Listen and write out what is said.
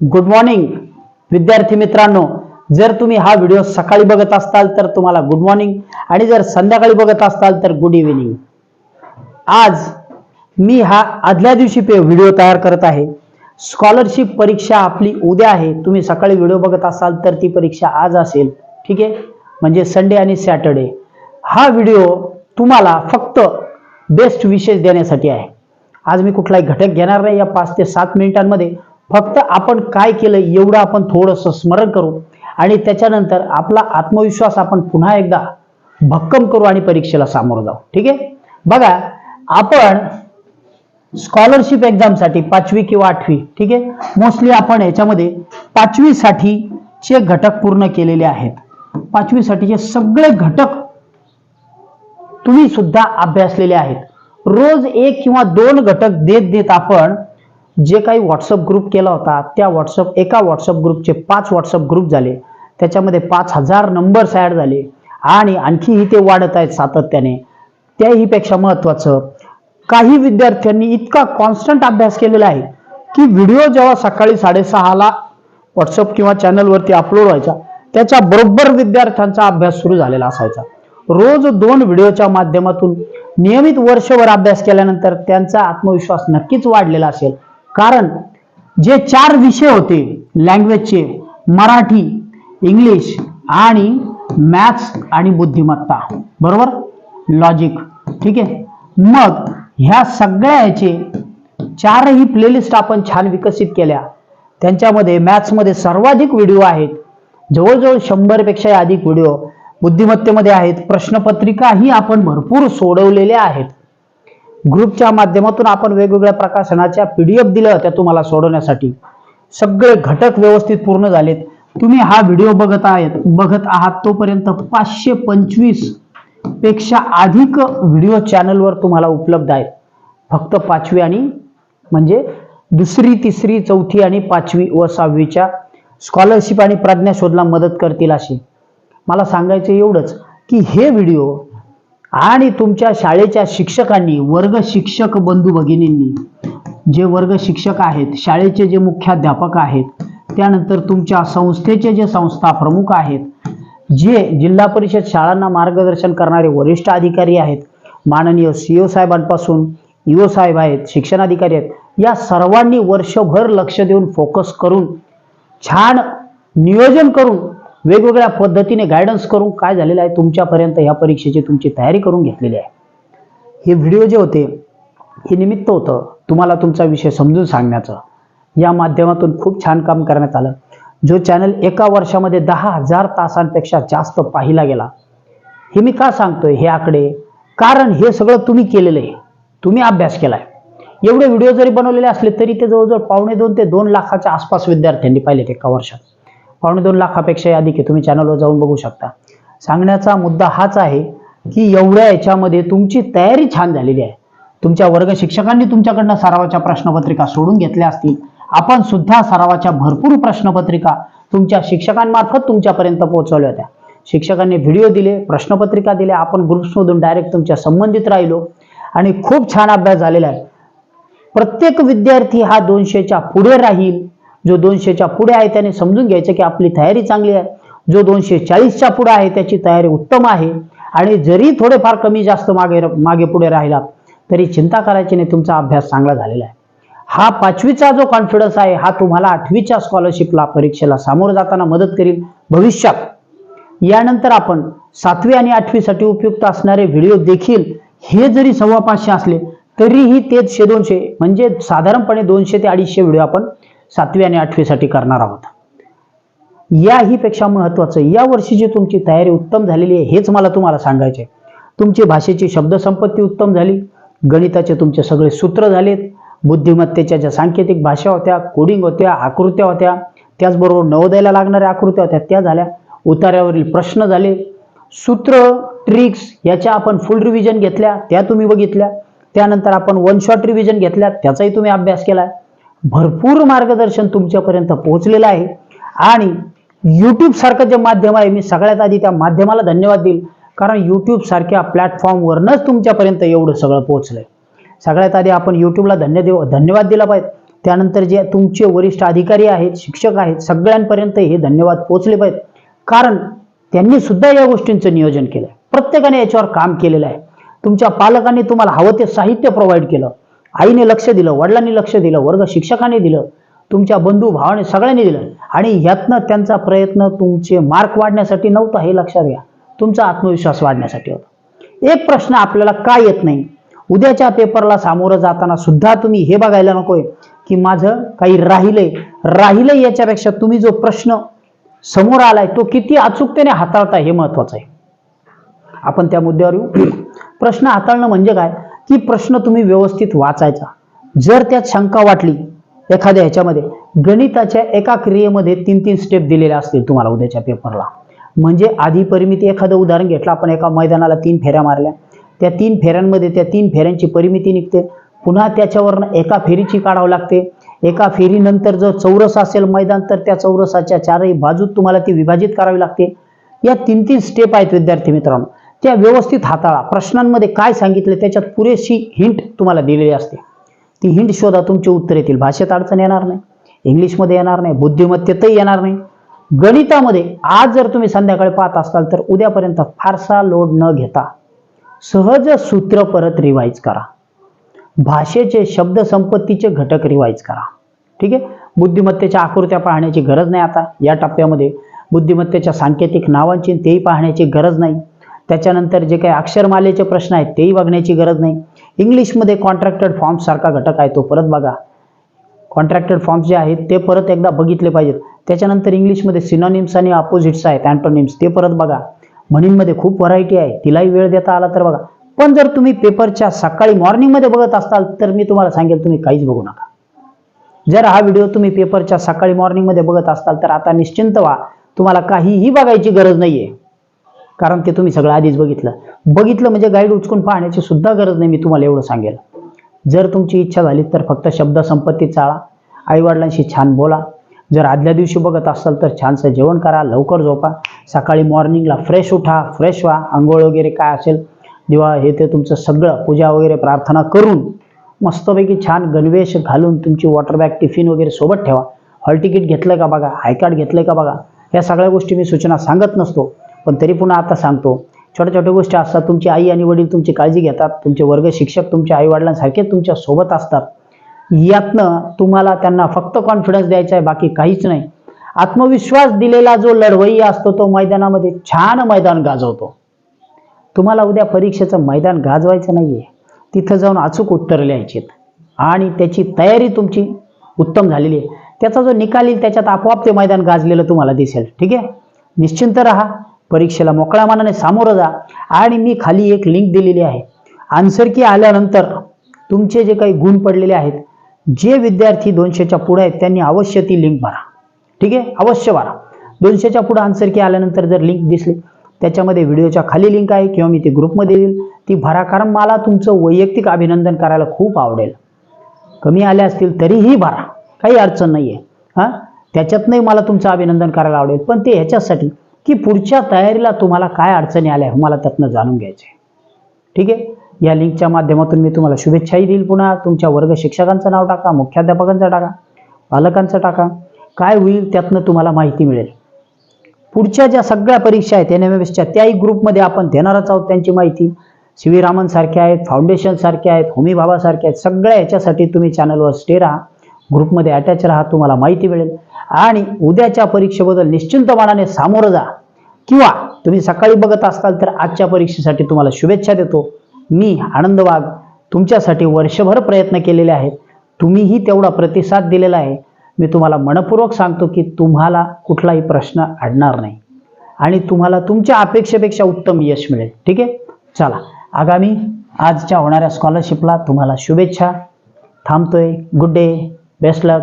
Good morning विद्यार्थी मित्रांनो. जर तुम्ही हा व्हिडिओ सकाळी बघत असताल तर तुम्हाला गुड मॉर्निंग आणि जर संध्याकाळी बघत असाल तर गुड इव्हिनिंग आज मी हा आदल्या दिवशी पे व्हिडिओ तयार करत आहे. स्कॉलरशिप परीक्षा आपली उद्या आहे. तुम्ही सकाळी व्हिडिओ बघत असाल तर ती परीक्षा आज असेल. ठीक आहे? म्हणजे संडे आणि सॅटर्डे हा व्हिडिओ तुम्हाला फक्त बेस्ट विशेष देण्यासाठी आहे. आज मी कुठलाही घटक घेणार नाही. या पाच ते सात मिनिटांमध्ये फक्त आपण काय केलं एवढं आपण थोडंसं स्मरण करू आणि त्याच्यानंतर आपला आत्मविश्वास आपण पुन्हा एकदा भक्कम करू आणि परीक्षेला सामोरं जाऊ. ठीक आहे? बघा आपण स्कॉलरशिप एक्झामसाठी पाचवी किंवा आठवी ठीक आहे? मोस्टली आपण याच्यामध्ये पाचवीसाठीचे घटक पूर्ण केलेले आहेत. पाचवीसाठीचे सगळे घटक तुम्ही सुद्धा अभ्यासलेले आहेत. रोज एक किंवा दोन घटक देत देत आपण जे काही व्हॉट्सअप ग्रुप केला होता त्या व्हॉट्सअप एका व्हॉट्सअप ग्रुपचे पाच व्हॉट्सअप ग्रुप झाले. त्याच्यामध्ये पाच हजार नंबर्स ॲड झाले. आणि आणखीही ते वाढत आहेत सातत्याने. त्याहीपेक्षा महत्त्वाचं महत्वाचं काही विद्यार्थ्यांनी इतका कॉन्स्टंट अभ्यास केलेला आहे की व्हिडिओ जेव्हा सकाळी साडेसहाला व्हॉट्सअप किंवा चॅनलवरती अपलोड व्हायचा त्याच्या बरोबर विद्यार्थ्यांचा अभ्यास सुरू झालेला असायचा. रोज दोन व्हिडिओच्या माध्यमातून नियमित वर्षभर अभ्यास केल्यानंतर त्यांचा आत्मविश्वास नक्कीच वाढलेला असेल. कारण जे चार विषय होते लँग्वेजचे मराठी इंग्लिश आणि मॅथ्स आणि बुद्धिमत्ता. बरोबर? लॉजिक ठीक आहे? मग ह्या सगळ्याचे चारही प्लेलिस्ट आपण छान विकसित केल्या. त्यांच्यामध्ये मॅथ्समध्ये सर्वाधिक व्हिडिओ आहेत. जवळजवळ शंभरपेक्षा अधिक व्हिडिओ बुद्धिमत्तेमध्ये आहेत. प्रश्नपत्रिकाही आपण भरपूर सोडवलेल्या आहेत. ग्रुपच्या माध्यमातून आपण वेगवेगळ्या प्रकाशनाच्या पीडीएफ दिल्या होत्या तुम्हाला सोडवण्यासाठी. सगळे घटक व्यवस्थित पूर्ण झालेत. तुम्ही हा व्हिडिओ बघत आहेत बघत आहात तोपर्यंत पाचशे पंचवीसपेक्षा अधिक व्हिडिओ चॅनलवर तुम्हाला उपलब्ध आहेत. फक्त पाचवी आणि म्हणजे दुसरी तिसरी चौथी आणि पाचवी व सहावीच्या स्कॉलरशिप आणि प्रज्ञा शोधला मदत करतील अशी. मला सांगायचं एवढंच की हे व्हिडिओ आणि तुमच्या शाळेच्या शिक्षकांनी वर्ग शिक्षक बंधू भगिनींनी जे वर्ग शिक्षक आहेत शाळेचे जे मुख्याध्यापक आहेत त्यानंतर तुमच्या संस्थेचे जे संस्था प्रमुख आहेत जे जिल्हा परिषद शाळांना मार्गदर्शन करणारे वरिष्ठ अधिकारी आहेत माननीय सीओ साहेबांपासून ईओ साहेब आहेत शिक्षणाधिकारी आहेत या सर्वांनी वर्षभर लक्ष देऊन फोकस करून छान नियोजन करून वेगवेगळ्या पद्धतीने गायडन्स करून काय झालेलं आहे तुमच्यापर्यंत या परीक्षेची तुमची तयारी करून घेतलेली आहे. हे व्हिडिओ जे होते हे निमित्त होतं तुम्हाला तुमचा विषय समजून सांगण्याचं. या माध्यमातून खूप छान काम करण्यात आलं. जो चॅनल एका वर्षामध्ये दहा हजार तासांपेक्षा जास्त पाहिला गेला. हे मी का सांगतोय? हे आकडे. कारण हे सगळं तुम्ही केलेलं आहे. तुम्ही अभ्यास केलाय. एवढे व्हिडिओ जरी बनवलेले असले तरी ते जवळजवळ पावणे दोन ते दोन लाखाच्या आसपास विद्यार्थ्यांनी पाहिलेत एका वर्षात. पावणे दोन लाखापेक्षा अधिक आहे. तुम्ही चॅनलवर जाऊन बघू शकता. सांगण्याचा मुद्दा हाच आहे की एवढ्या याच्यामध्ये तुमची तयारी छान झालेली आहे. तुमच्या वर्ग शिक्षकांनी तुमच्याकडनं सरावाच्या प्रश्नपत्रिका सोडून घेतल्या असतील. आपण सुद्धा सरावाच्या भरपूर प्रश्नपत्रिका तुमच्या शिक्षकांमार्फत तुमच्यापर्यंत पोहोचवल्या होत्या. शिक्षकांनी व्हिडिओ दिले प्रश्नपत्रिका दिल्या आपण ग्रुप्समधून डायरेक्ट तुमच्या संबंधित राहिलो. आणि खूप छान अभ्यास झालेला आहे. प्रत्येक विद्यार्थी हा दोनशेच्या पुढे राहील. जो दोनशेच्या पुढे आहे त्याने समजून घ्यायचं की आपली तयारी चांगली आहे. जो दोनशे चाळीसच्या पुढे आहे त्याची तयारी उत्तम आहे. आणि जरी थोडेफार कमी जास्त मागे मागे पुढे राहिला तरी चिंता करायची नाही तुमचा अभ्यास चांगला झालेला आहे. हा पाचवीचा जो कॉन्फिडन्स आहे हा तुम्हाला आठवीच्या स्कॉलरशिपला परीक्षेला सामोरं जाताना मदत करील भविष्यात. यानंतर आपण सातवी आणि आठवीसाठी उपयुक्त असणारे व्हिडिओ देखील हे जरी सव्वा पाचशे असले तरीही तेच शे दोनशे म्हणजे साधारणपणे दोनशे ते अडीचशे व्हिडिओ आपण सातवी आणि आठवीसाठी करणार आहोत. याही पेक्षा महत्वाचं या वर्षीची तुमची तयारी उत्तम झालेली आहे हेच मला तुम्हाला सांगायचे तुमची भाषेची शब्दसंपत्ती उत्तम झाली गणिताचे तुमचे सगळे सूत्र झालेत बुद्धिमत्तेच्या ज्या सांकेतिक भाषा होत्या कोडिंग होत्या आकृत्या होत्या त्याचबरोबर नवोदयाला लागणाऱ्या आकृत्या होत्या त्या झाल्या. उतार्यावरील प्रश्न झाले. सूत्र ट्रिक्स याच्या आपण फुल रिव्हिजन घेतल्या त्या तुम्ही बघितल्या. त्यानंतर आपण वन शॉट रिव्हिजन घेतल्या त्याचाही तुम्ही अभ्यास केलाय भरपूर मार्गदर्शन तुमच्यापर्यंत पोहोचलेलं आहे. आणि यूट्यूबसारखं जे माध्यम आहे मी सगळ्यात आधी त्या माध्यमाला धन्यवाद देईल. कारण यूट्यूबसारख्या प्लॅटफॉर्मवरनंच प्लॅटफॉर्मवरनच तुमच्यापर्यंत एवढं सगळं पोहोचलं आहे सगळ्यात आधी आपण यूट्यूबला धन्य देव धन्यवाद दिला पाहिजे. त्यानंतर जे तुमचे वरिष्ठ अधिकारी आहेत शिक्षक आहेत सगळ्यांपर्यंत हे धन्यवाद पोहोचले पाहिजेत. कारण त्यांनी सुद्धा या गोष्टींचं नियोजन केलं आहे प्रत्येकाने याच्यावर काम केलेलं आहे. तुमच्या पालकांनी तुम्हाला हवं ते साहित्य प्रोव्हाइड केलं. आईने लक्ष दिलं वडिलांनी लक्ष दिलं वर्ग शिक्षकाने दिलं तुमच्या बंधू भावाने सगळ्यांनी दिलं. आणि यातनं त्यांचा प्रयत्न तुमचे मार्क वाढण्यासाठी नव्हता हे लक्षात घ्या. तुमचा आत्मविश्वास वाढण्यासाठी होता. एक प्रश्न आपल्याला का येत नाही? उद्याच्या पेपरला सामोरं जाताना सुद्धा तुम्ही हे बघायला नकोय की माझं काही राहिलंय. राहिलंय याच्यापेक्षा तुम्ही जो प्रश्न समोर आलाय तो किती अचूकतेने हाताळता हे महत्वाचं आहे. आपण त्या मुद्द्यावर येऊ. प्रश्न हाताळणं म्हणजे काय? की प्रश्न तुम्ही व्यवस्थित वाचायचा. जर त्यात शंका वाटली एखाद्या ह्याच्यामध्ये गणिताच्या एका क्रियेमध्ये तीन तीन स्टेप दिलेल्या असतील तुम्हाला उद्याच्या पेपरला म्हणजे आधी परिमिती एखादं उदाहरण घेतलं आपण एका मैदानाला तीन फेऱ्या मारल्या. त्या तीन फेऱ्यांमध्ये त्या तीन फेऱ्यांची परिमिती निघते. पुन्हा त्याच्यावरनं एका फेरीची काढावं लागते. एका फेरीनंतर जर चौरस असेल मैदान तर त्या चौरसाच्या चारही बाजूत तुम्हाला ती विभाजित करावी लागते. या तीन तीन स्टेप आहेत विद्यार्थी मित्रांनो. त्या व्यवस्थित हाताळा. प्रश्नांमध्ये काय सांगितले त्याच्यात पुरेशी हिंट तुम्हाला दिलेली असते. ती हिंट शोधा तुमचे उत्तर येतील. भाषेत अडचण येणार नाही. इंग्लिशमध्ये येणार नाही. बुद्धिमत्तेतही येणार नाही. गणितामध्ये आज जर तुम्ही संध्याकाळी पाहत असाल तर उद्यापर्यंत फारसा लोड न घेता सहज सूत्र परत रिवाईज करा. भाषेचे शब्दसंपत्तीचे घटक रिवाईज करा. ठीक आहे? बुद्धिमत्तेच्या आकृत्या पाहण्याची गरज नाही आता. या टप्प्यामध्ये बुद्धिमत्तेच्या सांकेतिक नावांची तेही पाहण्याची गरज नाही. त्याच्यानंतर जे काही अक्षरमालेचे प्रश्न आहेत तेही बघण्याची गरज नाही. इंग्लिशमध्ये कॉन्ट्रॅक्टेड फॉर्म्स सारखा घटक आहे तो. परत बघा. कॉन्ट्रॅक्टेड फॉर्म्स जे आहेत ते परत एकदा बघितले पाहिजेत. त्याच्यानंतर इंग्लिशमध्ये सिनॉनिम्स आणि अपोजिट्स आहेत अँटोनिम्स ते परत बघा. म्हणींमध्ये खूप व्हरायटी आहे. तिलाही वेळ देता आला तर बघा. पण जर तुम्ही पेपरच्या सकाळी मॉर्निंगमध्ये बघत असाल तर मी तुम्हाला सांगेल तुम्ही काहीच बघू नका. जर हा व्हिडिओ तुम्ही पेपरच्या सकाळी मॉर्निंगमध्ये बघत असाल तर आता निश्चिंत व्हा. तुम्हाला काहीही बघायची गरज नाहीये. कारण ते तुम्ही सगळं आधीच बघितलं. बघितलं म्हणजे गाईड उचकून पाहण्याची सुद्धा गरज नाही मी तुम्हाला एवढं सांगेल. जर तुमची इच्छा झाली तर फक्त शब्दसंपत्ती चाळा आईवडिलांशी छान बोला. जर आदल्या दिवशी बघत असाल तर छानसं जेवण करा लवकर झोपा. सकाळी मॉर्निंगला फ्रेश उठा फ्रेश व्हा. आंघोळ वगैरे काय असेल दिवा हे ते तुमचं सगळं पूजा वगैरे प्रार्थना करून मस्तपैकी छान गणवेश घालून तुमची वॉटर बॅग टिफिन वगैरे सोबत ठेवा. हॉल तिकीट घेतलं का बघा? हायकार्ड घेतलं का बघा? या सगळ्या गोष्टी मी सूचना सांगत नसतो. पण तरी पुन्हा आता सांगतो छोट्या छोट्या गोष्टी असतात. तुमची आई आणि वडील तुमची काळजी घेतात. तुमचे वर्ग शिक्षक तुमच्या आईवडिलांसारखे तुमच्यासोबत असतात. यातनं तुम्हाला त्यांना फक्त कॉन्फिडन्स द्यायचा आहे बाकी काहीच नाही. आत्मविश्वास दिलेला जो लढवई असतो तो मैदानामध्ये छान मैदान गाजवतो. तुम्हाला उद्या परीक्षेचं मैदान गाजवायचं नाहीये. तिथं जाऊन अचूक उत्तर लिहायची. आणि त्याची तयारी तुमची उत्तम झालेली आहे. त्याचा जो निकाल येईल त्याच्यात आपोआप ते मैदान गाजलेलं तुम्हाला दिसेल. ठीक आहे? निश्चिंत राहा. परीक्षेला मोकळ्या मनाने सामोरं जा. आणि मी खाली एक लिंक दिलेली आहे. आन्सर की आल्यानंतर तुमचे जे काही गुण पडलेले आहेत जे विद्यार्थी दोनशेच्या पुढे आहेत त्यांनी अवश्य ती लिंक भरा ठीक आहे? अवश्य भरा दोनशेच्या पुढे आन्सर की आल्यानंतर जर लिंक दिसली त्याच्यामध्ये व्हिडिओच्या खाली लिंक आहे किंवा मी ती ग्रुपमध्ये देईल. ती भरा कारण मला तुमचं वैयक्तिक अभिनंदन करायला खूप आवडेल. कमी आले असतील तरीही भरा. काही अडचण नाही आहे हां? त्याच्यातनंही मला तुमचं अभिनंदन करायला आवडेल. पण ते ह्याच्यासाठी की पुढच्या तयारीला तुम्हाला काय अडचणी आल्या हे मला त्यातनं जाणून घ्यायचे ठीक आहे? या लिंकच्या माध्यमातून मी तुम्हाला शुभेच्छाही देईल पुन्हा. तुमच्या वर्ग शिक्षकांचं नाव टाका मुख्याध्यापकांचं टाका पालकांचं टाका. काय होईल त्यातनं तुम्हाला माहिती मिळेल. पुढच्या ज्या सगळ्या परीक्षा आहेत एन एम एसच्या त्याही ग्रुपमध्ये आपण देणारच आहोत त्यांची माहिती. सी व्ही रामन सारखे आहेत फाउंडेशन सारखे आहेत होमी बाबा आहेत सगळ्या ह्याच्यासाठी तुम्ही चॅनलवर स्टे राहा. ग्रुपमध्ये अटॅच राहा तुम्हाला माहिती मिळेल. आणि उद्याच्या परीक्षेबद्दल निश्चिंत मनाने सामोरं जा. किंवा तुम्ही सकाळी बघत असाल तर आजच्या परीक्षेसाठी तुम्हाला शुभेच्छा देतो. मी आनंद वाघ तुमच्यासाठी वर्षभर प्रयत्न केलेले आहेत. तुम्हीही तेवढा प्रतिसाद दिलेला आहे. मी तुम्हाला मनपूर्वक सांगतो की तुम्हाला कुठलाही प्रश्न अडणार नाही. आणि तुम्हाला तुमच्या अपेक्षेपेक्षा उत्तम यश मिळेल. ठीक आहे? चला. आगामी आजच्या होणाऱ्या स्कॉलरशिपला तुम्हाला शुभेच्छा. थांबतोय. Good day best luck